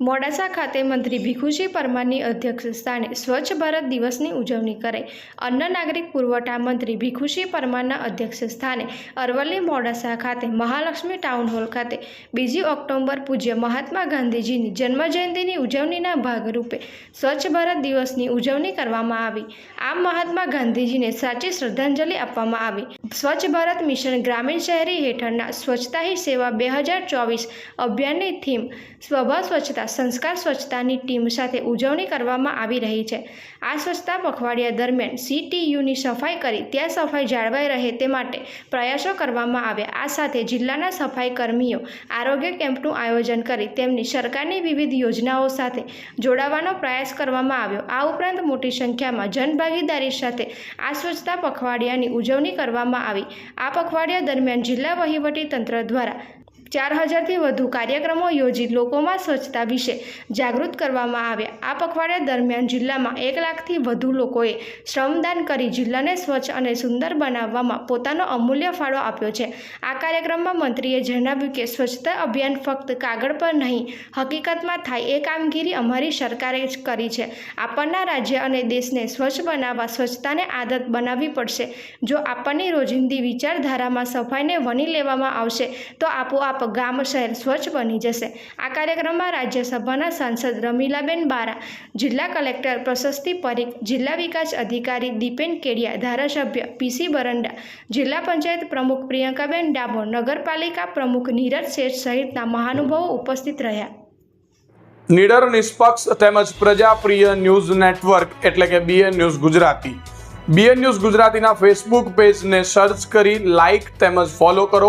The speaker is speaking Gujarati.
મોડાસા ખાતે મંત્રી ભીખુજી પરમારની અધ્યક્ષ સ્થાને સ્વચ્છ ભારત દિવસની ઉજવણી કરાઈ. અન્ન નાગરિક પુરવઠા મંત્રી ભીખુજી પરમારના અધ્યક્ષ સ્થાને અરવલ્લી મોડાસા ખાતે મહાલક્ષ્મી ટાઉન હોલ ખાતે બીજી ઓક્ટોબર પૂજ્ય મહાત્મા ગાંધીજીની જન્મજયંતિની ઉજવણીના ભાગરૂપે સ્વચ્છ ભારત દિવસની ઉજવણી કરવામાં આવી. આમ મહાત્મા ગાંધીજીને સાચી શ્રદ્ધાંજલિ આપવામાં આવી. સ્વચ્છ ભારત મિશન ગ્રામીણ શહેરી હેઠળના સ્વચ્છતા હી સેવા બે હજાર ચોવીસ અભિયાનની થીમ સ્વભાવ સ્વચ્છતા સંસ્કાર સ્વચ્છતાની ટીમ સાથે ઉજવણી કરવામાં આવી રહી છે. આ સ્વચ્છતા પખવાડિયા દરમિયાન સીટીયુની સફાઈ કરી ત્યાં સફાઈ જાળવાઈ રહે તે માટે પ્રયાસો કરવામાં આવ્યા. આ સાથે જિલ્લાના સફાઈ કર્મીઓ આરોગ્ય કેમ્પનું આયોજન કરી તેમની સરકારની વિવિધ યોજનાઓ સાથે જોડાવાનો પ્રયાસ કરવામાં આવ્યો. આ ઉપરાંત મોટી સંખ્યામાં જનભાગીદારી સાથે આ સ્વચ્છતા પખવાડિયાની ઉજવણી કરવામાં આવી. આ પખવાડિયા દરમિયાન જિલ્લા વહીવટી તંત્ર દ્વારા ચાર હજારથી વધુ કાર્યક્રમો યોજી લોકોમાં સ્વચ્છતા વિશે જાગૃત કરવામાં આવ્યા. આ પખવાડિયા દરમિયાન જિલ્લામાં એક લાખથી વધુ લોકોએ શ્રમદાન કરી જિલ્લાને સ્વચ્છ અને સુંદર બનાવવામાં પોતાનો અમૂલ્ય ફાળો આપ્યો છે. આ કાર્યક્રમમાં મંત્રીએ જણાવ્યું કે, સ્વચ્છતા અભિયાન ફક્ત કાગળ પર નહીં, હકીકતમાં થાય એ કામગીરી અમારી સરકારે જ કરી છે. આપણના રાજ્ય અને દેશને સ્વચ્છ બનાવવા સ્વચ્છતાને આદત બનાવવી પડશે. જો આપણની રોજિંદી વિચારધારામાં સફાઈને વણી લેવામાં આવશે, તો આપોઆપ ગામ શહેર સ્વચ્છ બની જશે. આ કાર્યક્રમમાં રાજ્યસભાના સાંસદ રમીલાબેન બારા, જિલ્લા કલેક્ટર પ્રશસ્તિ પરીખ, જિલ્લા વિકાસ અધિકારી દીપેન કેડિયા, ધારાસભ્ય પીસી બરંડા, જિલ્લા પંચાયત પ્રમુખ પ્રિયંકાબેન ડામોર નગરપાલિકા પ્રમુખ નીરજ શેઠ સહિતના મહાનુભાવો ઉપસ્થિત રહ્યા. નિડર નિષ્પક્ષ તેમજ પ્રજાપ્રિય ન્યૂઝ નેટવર્ક એટલે કે BN news Gujarati. BN news ગુજરાતીના ફેસબુક પેજને સર્ચ કરી લાઇક તેમજ ફોલો કરો.